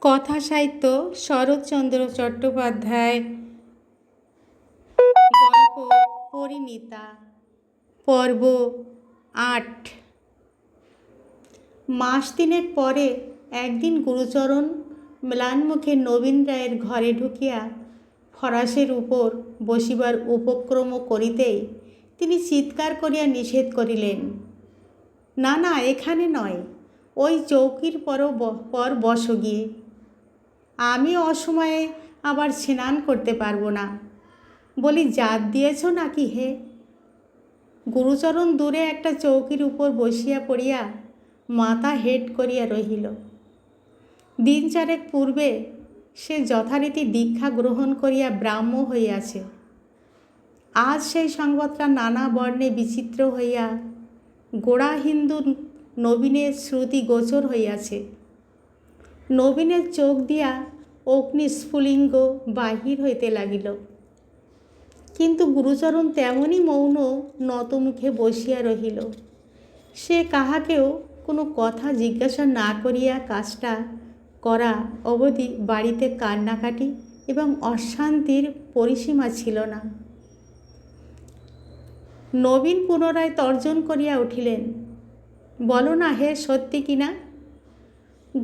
কথা সাহিত্য, শরৎচন্দ্র চট্টোপাধ্যায়। গল্প পরিণীতা। পর্ব আট। মাস তিনেক পরে একদিন গুরুচরণ ম্লানমুখে নবীন রায়ের ঘরে ঢুকিয়া ফরাসের উপর বসিবার উপক্রম করিতেই তিনি চিৎকার করিয়া নিষেধ করিলেন, না না, এখানে নয়। ওই চৌকির পর বস গিয়ে। আমি অসময়ে আবার স্নান করতে পারব না। বলি, জাত দিয়েছ নাকি হে? গুরুচরণ দূরে একটা চৌকির উপর বসিয়া পড়িয়া মাথা হেট করিয়া রহিল। দিন চারেক পূর্বে সে যথারীতি দীক্ষা গ্রহণ করিয়া ব্রাহ্ম হইয়াছে। আজ সেই সংবাদটা নানা বর্ণে বিচিত্র হইয়া গোড়া হিন্দু নবীনের শ্রুতি গোচর হইয়াছে। নবীনের চোখ দিয়া অগ্নিস্ফুলিঙ্গ বাহির হইতে লাগিল। কিন্তু গুরুচরণ তেমনই মৌন নতমুখে বসিয়া রহিল। সে কাহাকেও কোনো কথা জিজ্ঞাসা না করিয়া কাজটা করা অবধি বাড়িতে কান্নাকাটি এবং অশান্তির পরিসীমা ছিল না। নবীন পুনরায় তর্জন করিয়া উঠিলেন, বলো না, হে সত্যি কিনা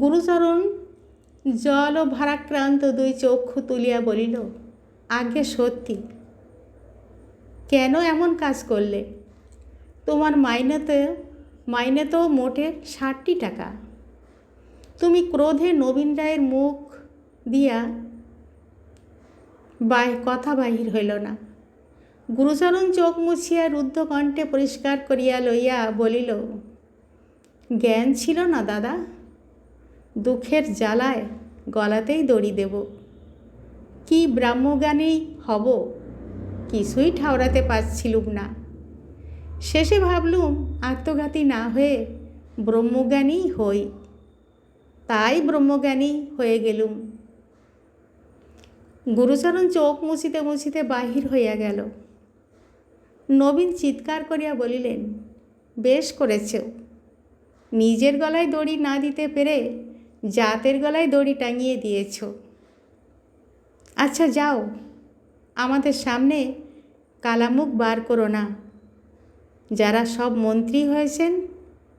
গুরুচরণ জল ও ভারাক্রান্ত দুই চক্ষু তুলিয়া বলিল আগে সত্যি। কেন এমন কাজ করলে? তোমার মাইনেতে মাইনে তো মোটে ষাটটি টাকা। তুমি ক্রোধে নবীন রায়ের মুখ দিয়া বাই, কথা বাহির হইল না। গুরুচরণ চোখ মুছিয়া রুদ্ধ কণ্ঠে পরিষ্কার করিয়া লইয়া বলিল, জ্ঞান ছিল না দাদা। দুঃখের জ্বালায় গলাতেই দড়ি দেব। কি ব্রাহ্মজ্ঞানেই হব? কিছুই ঠাওরাতে পারছিলুম না। শেষে ভাবলুম আত্মঘাতী না হয়ে ব্রহ্মজ্ঞানী হই। তাই ব্রহ্মজ্ঞানী হয়ে গেলুম। গুরুচরণ চোখ মুছিতে মুছিতে বাহির হইয়া গেল। নবীন চিৎকার করিয়া বলিলেন, বেশ করেছ। নিজের গলায় দড়ি না দিতে পেরে জাতের গলায় দড়ি টাঙিয়ে দিয়েছ। আচ্ছা যাও। আমাদের সামনে কালামুখ বার করো না। যারা সব মন্ত্রী হয়েছেন,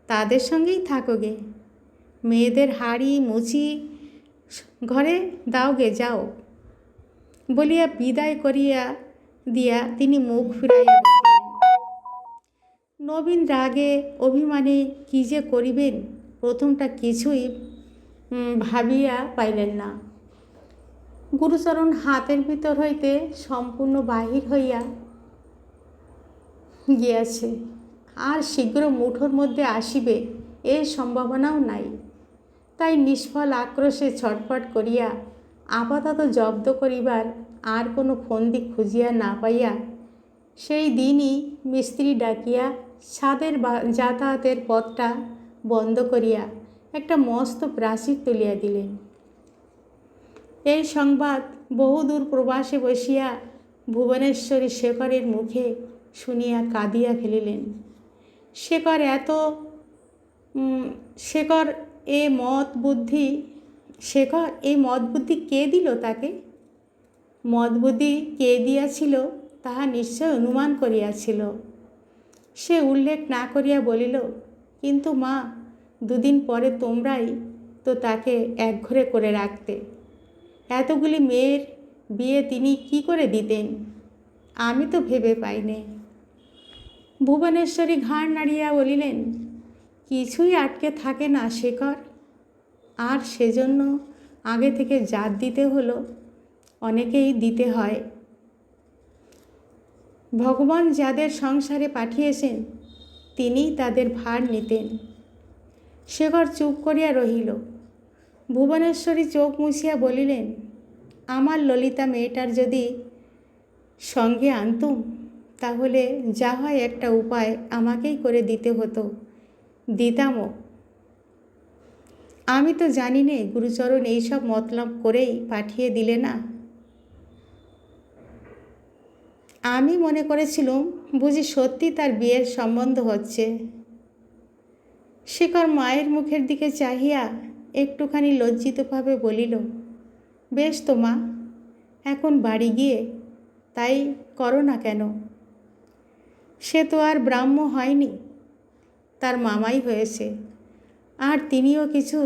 তাদের সঙ্গেই থাকোগে মেয়েদের হাড়ি মুচি ঘরে দাওগে যাও। বলিয়া বিদায় করিয়া দিয়া তিনি মুখ ফিরাইয়া নবীন রাগে অভিমানে কী যে করিবেন, প্রথমটা কিছুই ভাবিয়া পাইলেন না। গুরুচরণ হাতের ভিতর হইতে সম্পূর্ণ বাহির হইয়া গিয়াছে। আর শীঘ্র মুঠোর মধ্যে আসিবে এর সম্ভাবনাও নাই। তাই নিষ্ফল আক্রোশে ছটফট করিয়া আপাতত জব্দ করিবার আর কোনো ফন্দি খুঁজিয়া না পাইয়া সেই দিনই মিস্ত্রি ডাকিয়া ছাদের যাতায়াতের পথটা বন্ধ করিয়া একটা মস্ত প্রাচীর তুলিয়া দিলেন। এই সংবাদ বহুদূর প্রবাসে বসিয়া ভুবনেশ্বরী শেখরের মুখে শুনিয়া কাঁদিয়া ফেলিলেন। শেখর এত শেখর এ মত বুদ্ধি, শেখর এই মত বুদ্ধি কে দিল তাকে? মত বুদ্ধি কে দিয়াছিল তাহা নিশ্চয় অনুমান করিয়াছিল। সে উল্লেখ না করিয়া বলিল, কিন্তু মা দুদিন পরে তোমরাই তো তাকে একঘরে করে রাখতে। এতগুলি মেয়ের বিয়ে তিনি কি করে দিতেন? আমি তো ভেবে পাইনি। ভুবনেশ্বরী ঘাড় নাড়িয়া বলিলেন, কিছুই আটকে থাকে না শেখর। আর সেজন্য আগে থেকে জাত দিতে হলো, অনেকেই দিতে হয়। ভগবান যাদের সংসারে পাঠিয়েছেন, তিনিই তাদের ভার নিতেন। শেখর চুপ করিয়া রহিল। ভুবনেশ্বরী চোখ মুছিয়া বলিলেন, আমার ললিতা মেয়েটার যদি সঙ্গে আনতুম, তাহলে যা হয় একটা উপায় আমাকেই করে দিতে হতো। দিতামও। আমি তো জানি নে, গুরুচরণ এইসব মতলব করেই পাঠিয়ে দিলে না। আমি মনে করেছিলুম, বুঝি সত্যি তার বিয়ের সম্বন্ধ হচ্ছে। শেখর মায়ের মুখের দিকে চাহিয়া একটুখানি লজ্জিতভাবে বলিল, বেশ তো মা, এখন বাড়ি গিয়ে তাই করো না কেন? সে তো আর ব্রাহ্ম হয়নি, তার মামাই হয়েছে। আর তিনিও কিছু,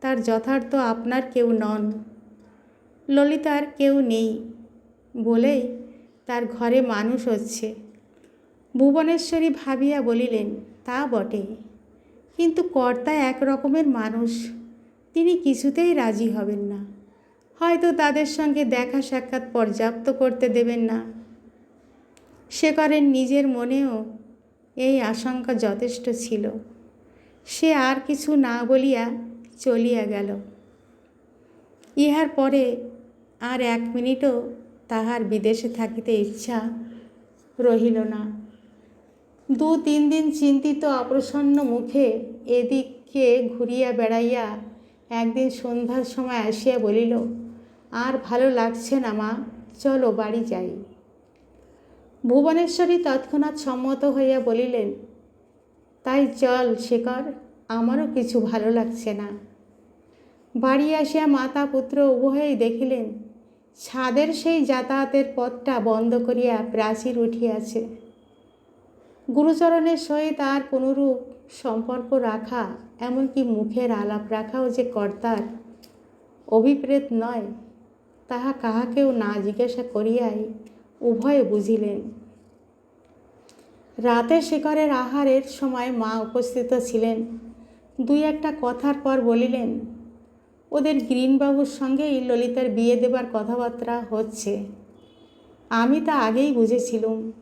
তার যথার্থ আপনার কেউ নন, ললিতার কেউ নেই বলেই তার ঘরে মানুষ হচ্ছে। ভুবনেশ্বরী ভাবিয়া বলিলেন, তা বটে। কিন্তু কর্তা এক রকমের মানুষ। তিনি কিছুতেই রাজি হবেন না। হয়তো তাদের সঙ্গে দেখা সাক্ষাৎ পর্যাপ্ত করতে দেবেন না। শেখরের নিজের মনেও এই আশঙ্কা যথেষ্ট ছিল। সে আর কিছু না বলিয়া চলিয়া গেল। ইহার পরে আর এক মিনিটও তাহার বিদেশে থাকিতে ইচ্ছা রহিল না। দু তিন দিন চিন্তিত অপ্রসন্ন মুখে এদিকে ঘুরিয়া বেড়াইয়া একদিন সন্ধ্যার সময় আসিয়া বলিল, আর ভালো লাগছে না মা, চলো বাড়ি যাই। ভুবনেশ্বরী তৎক্ষণাৎ সম্মত হইয়া বলিলেন, তাই চল শেখর, আমারও কিছু ভালো লাগছে না। বাড়ি আসিয়া মাতা পুত্র উভয়েই দেখিলেন, ছাদের সেই যাতায়াতের পথটা বন্ধ করিয়া প্রাচীর উঠিয়াছে। গুরুচরণের সহিত আর কোনরূপ সম্পর্ক রাখা, এমনকি মুখের আলাপ রাখাও যে কর্তার অভিপ্রেত নয়, তাহা কাহাকেও না জিজ্ঞাসা করিয়াই উভয়ে বুঝিলেন। রাতে শিকারের আহারের সময় মা উপস্থিত ছিলেন। দুই একটা কথার পর বলিলেন, ওদের গ্রিনবাবুর সঙ্গেই ললিতার বিয়ে দেবার কথাবার্তা হচ্ছে। আমি তা আগেই বুঝেছিলুম।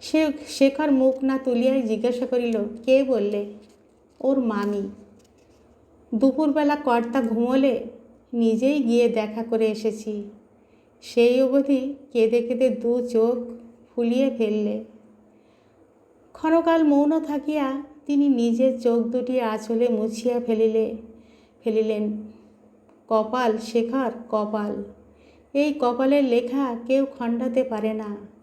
সে শেখর মুখ না তুলিয়াই জিজ্ঞাসা করিল, কে বললে? ওর মামি। দুপুরবেলা কর্তা ঘুমোলে নিজেই গিয়ে দেখা করে এসেছি। সেই অবধি কেঁদে কেঁদে দু চোখ ফুলিয়ে ফেললে। ক্ষণকাল মৌন থাকিয়া তিনি নিজের চোখ দুটি আঁচলে মুছিয়া ফেলিলে, ফেলিলেন, কপাল শেখর কপাল। এই কপালের লেখা কেউ খণ্ডাতে পারে না।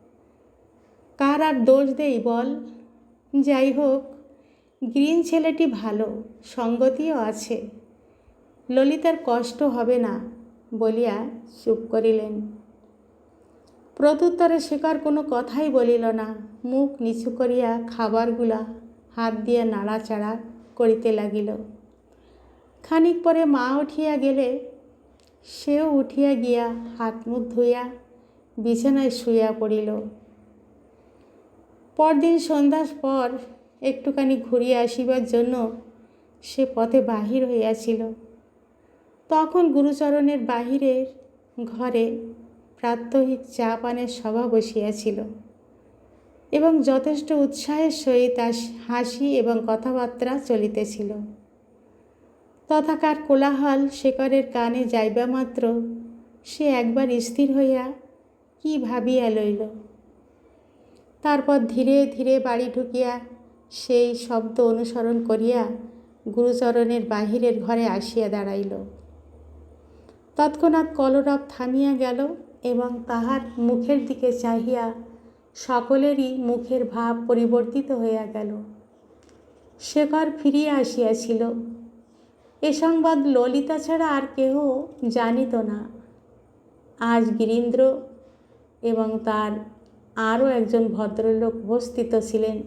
কার আর দোষ দেই বল? যাই হোক গ্রিন ছেলেটি ভালো, সঙ্গতিও আছে। ললিতার কষ্ট হবে না বলিয়া চুপ করিলেন। প্রত্যুত্তরে শেখর কোনো কথাই বলিল না। মুখ নিচু করিয়া খাবারগুলা হাত দিয়া নাড়াচাড়া করিতে লাগিল। খানিক পরে মা উঠিয়া গেলে, সেও উঠিয়া গিয়া হাত মুখ ধুইয়া বিছানায় শুইয়া পড়িল। পরদিন সন্ধ্যার পর একটুখানি ঘুরিয়া আসিবার জন্য সে পথে বাহির হইয়াছিল। তখন গুরুচরণের বাহিরের ঘরে প্রাত্যহিক চা পানের সভা বসিয়াছিল এবং যথেষ্ট উৎসাহের সহিত হাসি এবং কথাবার্তা চলিতেছিল। তথাকার কোলাহল শেখরের কানে যাইবা মাত্র সে একবার স্থির হইয়া কি ভাবিয়া লইল? তারপর ধীরে ধীরে বাড়ি ঢুকিয়া সেই শব্দ অনুসরণ করিয়া গুরুচরণের বাহিরের ঘরে আসিয়া দাঁড়াইল। তৎক্ষণাৎ কলরব থামিয়া গেল এবং তাহার মুখের দিকে চাহিয়া সকলেরই মুখের ভাব পরিবর্তিত হইয়া গেল। শেখর ফিরিয়া আসিয়াছিল। এ সংবাদ ললিতা ছাড়া আর কেহ জানিত না। আজ গিরীন্দ্র এবং তার আরও একজন ভদ্রলোক উপস্থিত ছিলেন।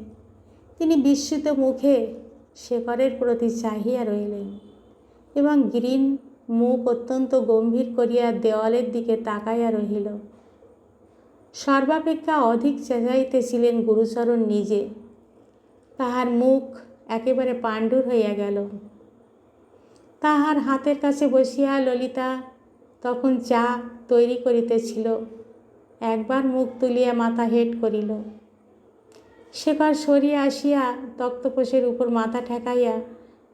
তিনি বিস্মিত মুখে শেখরের প্রতি চাহিয়া রইলেন এবং গ্রিন মুখ অত্যন্ত গম্ভীর করিয়া দেওয়ালের দিকে তাকাইয়া রহিল। সর্বাপেক্ষা অধিক চেঁচাইতেছিলেন গুরুচরণ নিজে। তাহার মুখ একেবারে পাণ্ডুর হইয়া গেল। তাহার হাতের কাছে বসিয়া ললিতা তখন চা তৈরি করিতেছিল। একবার মুখ তুলিয়া মাথা হেট করিল। শেখর সরিয়া আসিয়া তক্তপোষের উপর মাথা ঠেকাইয়া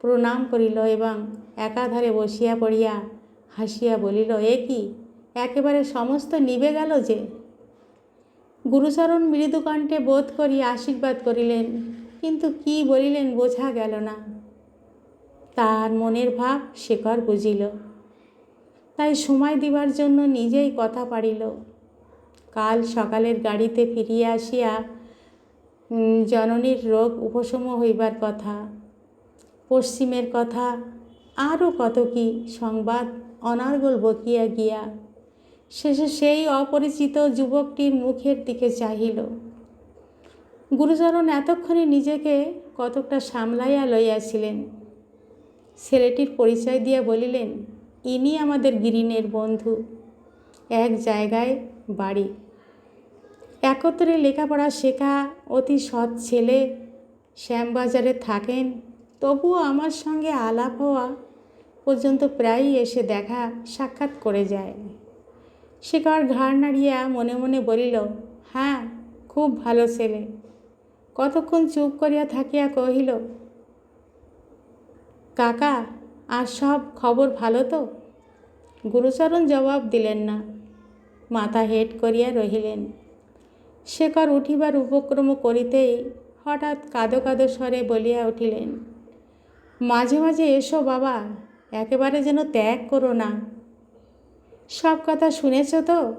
প্রণাম করিল এবং একাধারে বসিয়া পড়িয়া হাসিয়া বলিল, এ কি? একেবারে সমস্ত নিবে গেল যে? গুরুচরণ মৃদুকণ্ঠে বোধ করি আশীর্বাদ করিলেন, কিন্তু কি বলিলেন বোঝা গেল না। তার মনের ভাব শেখর বুঝিল। তাই সময় দিবার জন্য নিজেই কথা পারিল কাল সকালের গাড়িতে ফিরিয়া আসিয়া জননীর রোগ উপশম হইবার কথা, পশ্চিমের কথা, আরও কত কি সংবাদ অনার্গল বকিয়া গিয়া, শেষে সেই অপরিচিত যুবকটির মুখের দিকে চাহিল। গুরুচরণ এতক্ষণে নিজেকে কতকটা সামলাইয়া লইয়াছিলেন। ছেলেটির পরিচয় দিয়া বলিলেন, ইনি আমাদের গিরিনের বন্ধু, এক জায়গায় বাড়ি। একত্রে লেখাপড়া শেখা অতি সৎ ছেলে। শ্যামবাজারে থাকেন, তবুও আমার সঙ্গে আলাপ হওয়া পর্যন্ত প্রায়ই এসে দেখা, সাক্ষাৎ করে যায়। শেখর ঘাড় নাড়িয়া মনে মনে বলিল হ্যাঁ খুব ভালো ছেলে। কতক্ষণ চুপ করিয়া থাকিয়া কহিল, কাকা, আর সব খবর ভালো তো? গুরুচরণ জবাব দিলেন না। মাথা হেট করিয়া রহিলেন। শেখর উঠিবার উপক্রম করিতেই হঠাৎ কাঁদো কাঁদো স্বরে বলিয়া উঠিলেন, মাঝে মাঝে এসো বাবা, একেবারে যেন ত্যাগ করো না। সব কথা শুনেছ তো?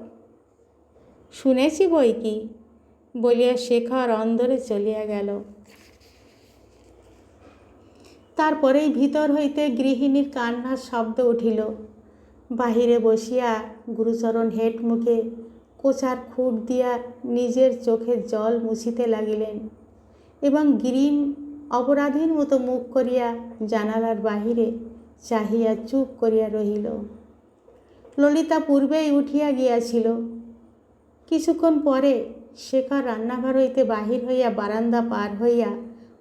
শুনেছি বই কি? বলিয়া শেখর অন্দরে চলিয়া গেল। তারপরেই ভিতর হইতে গৃহিণীর কান্নার শব্দ উঠিল। বাহিরে বসিয়া গুরুচরণ হেট মুখে কোচার খুঁট দিয়া নিজের চোখের জল মুছিতে লাগিলেন এবং গিরিন অপরাধীর মতো মুখ করিয়া জানালার বাহিরে চাহিয়া চুপ করিয়া রহিল। ললিতা পূর্বেই উঠিয়া গিয়াছিল। কিছুক্ষণ পরে শেখর রান্নাঘর হইতে বাহির হইয়া বারান্দা পার হইয়া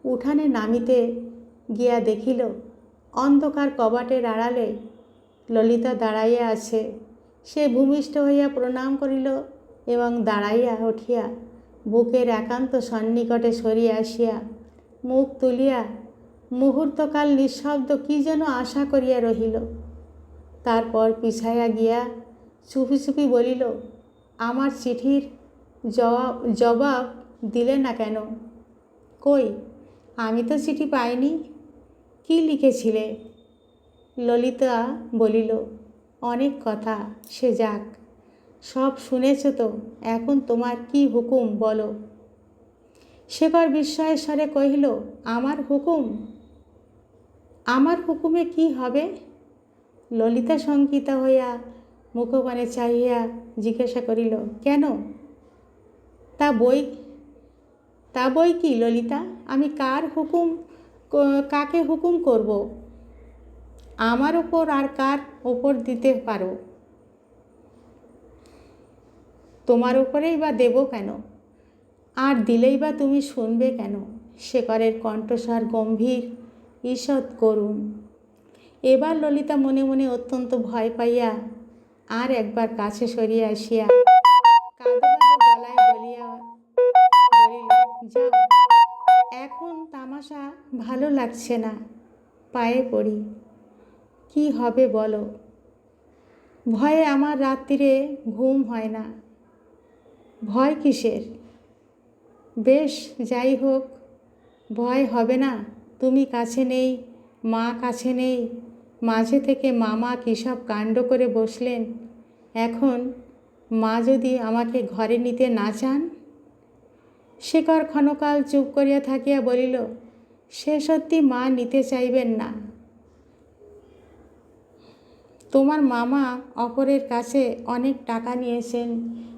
উঠানে নামিতে গিয়া দেখিল, অন্ধকার কবাটের আড়ালে ললিতা দাঁড়াইয়া আছে। সে ভূমিষ্ঠ হইয়া প্রণাম করিল এবং দাঁড়াইয়া উঠিয়া বুকের একান্ত সন্নিকটে সরিয়া আসিয়া মুখ তুলিয়া মুহূর্তকাল নিঃশব্দ কী যেন আশা করিয়া রহিল। তারপর পিছাইয়া গিয়া চুপি চুপি বলিল, আমার চিঠির জবাব জবাব দিলে না কেন? কই, আমি তো চিঠি পাইনি। কি লিখেছিলে? ললিতা বলিল, অনেক কথা, সে যাক। সব শুনেছ তো? এখন তোমার কি হুকুম বলো। শেখর বিস্ময়ের স্বরে কহিল, আমার হুকুম? আমার হুকুমে কি হবে? ললিতা শঙ্কিতা হইয়া মুখপানে চাহিয়া জিজ্ঞাসা করিল, কেন? তা বই তা বই কি ললিতা? আমি কার হুকুম কাকে হুকুম করব? আমার ওপর আর কার ওপর দিতে পারো? তোমার ওপরেই বা দেবো কেন? আর দিলেই বা তুমি শুনবে কেন? শেখরের কণ্ঠস্বর গম্ভীর, ঈষৎ করুণ। এবার ললিতা মনে মনে অত্যন্ত ভয় পাইয়া আর একবার কাছে সরিয়া আসিয়া গলায় বলিয়া এখন তামাশা ভালো লাগছে না, পায়ে পড়ি। কি হবে বলো? ভয়ে আমার রাত্রিরে ঘুম হয় না। ভয় কিসের? বেশ, যাই হোক, ভয় হবে না। তুমি কাছে নেই, মা কাছে নেই। মাঝে থেকে মামা কী সব কাণ্ড করে বসলেন? এখন মা যদি আমাকে ঘরে নিতে না চান? শেখর ক্ষণকাল চুপ করিয়া থাকিয়া বলিল, সে সত্যি মা নিতে চাইবেন না। তোমার মামা অপরের কাছে অনেক টাকা নিয়েছেন।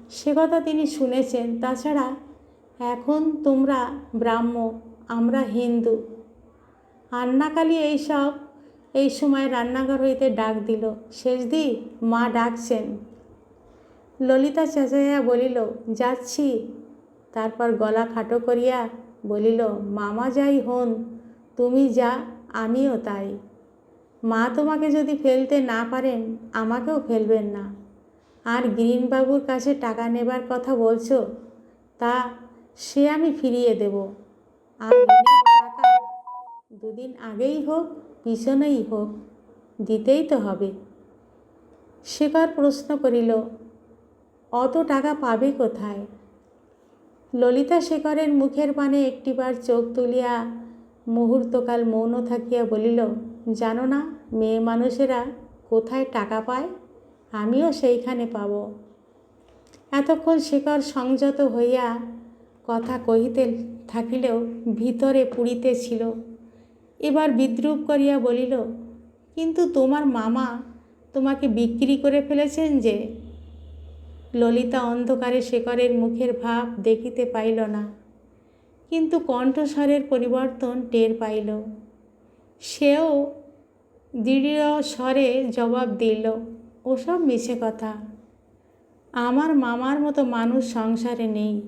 সে কথা তিনি শুনেছেন। তাছাড়া এখন তোমরা ব্রাহ্ম, আমরা হিন্দু। আন্নাকালি এইসব এই সময় রান্নাঘর হইতে ডাক দিল। শেষ দি মা ডাকছেন। ললিতা চেঁচাইয়া বলিল, যাচ্ছি। তারপর গলা খাটো করিয়া বলিল, মামা যাই হন, তুমি যা, আমিও তাই। মা তোমাকে যদি ফেলতে না পারেন, আমাকেও ফেলবেন না। আর গ্রিনবাবুর কাছে টাকা নেবার কথা বলছো? তা সে আমি ফিরিয়ে দেব। আর টাকা দুদিন আগেই হোক, পিছনেই হোক, দিতেই তো হবে। শেখর প্রশ্ন করিল, অত টাকা পাবে কোথায়? ললিতা শেখরের মুখের পানে একটিবার চোখ তুলিয়া মুহূর্তকাল মৌন থাকিয়া বলিল, জানো না, মেয়ে মানুষেরা কোথায় টাকা পায়? আমিও সেইখানে পাব। এতক্ষণ শেখর সংযত হইয়া কথা কহিতে থাকিলেও ভিতরে পুরিতেছিল এবার বিদ্রুপ করিয়া বলিল, কিন্তু তোমার মামা তোমাকে বিক্রি করে ফেলেছেন যে? ললিতা অন্ধকারে শেখরের মুখের ভাব দেখিতে পাইল না, কিন্তু কণ্ঠস্বরের পরিবর্তন টের পাইল। সেও দৃঢ় স্বরে জবাব দিল ওসব মিছে কথা। আমার মামার মতো মানুষ সংসারে নেই।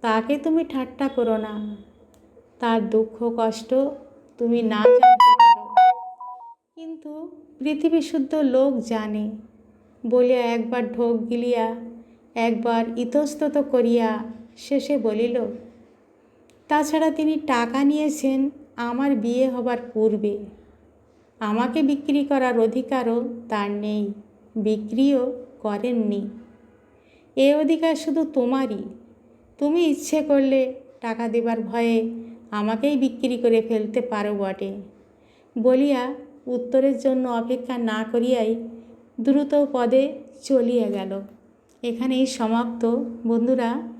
তাকে তুমি ঠাট্টা করো না। তার দুঃখ, কষ্ট তুমি না জানতে পারো। কিন্তু পৃথিবী শুদ্ধ লোক জানে, বলিয়া একবার ঢোক গিলিয়া, একবার ইতস্তত করিয়া শেষে বলিল, তাছাড়া তিনি টাকা নিয়েছেন, আমার বিয়ে হবার পূর্বে। আমাকে বিক্রি করার অধিকারও তার নেই। বিক্রিও করেননি। এ অধিকার শুধু তোমারই। তুমি ইচ্ছে করলে টাকা দেবার ভয়ে আমাকেই বিক্রি করে ফেলতে পারো বটে। বলিয়া উত্তরের জন্য অপেক্ষা না করিয়াই দ্রুত পদে চলিয়া গেল। এখানেই সমাপ্ত। বন্ধুরা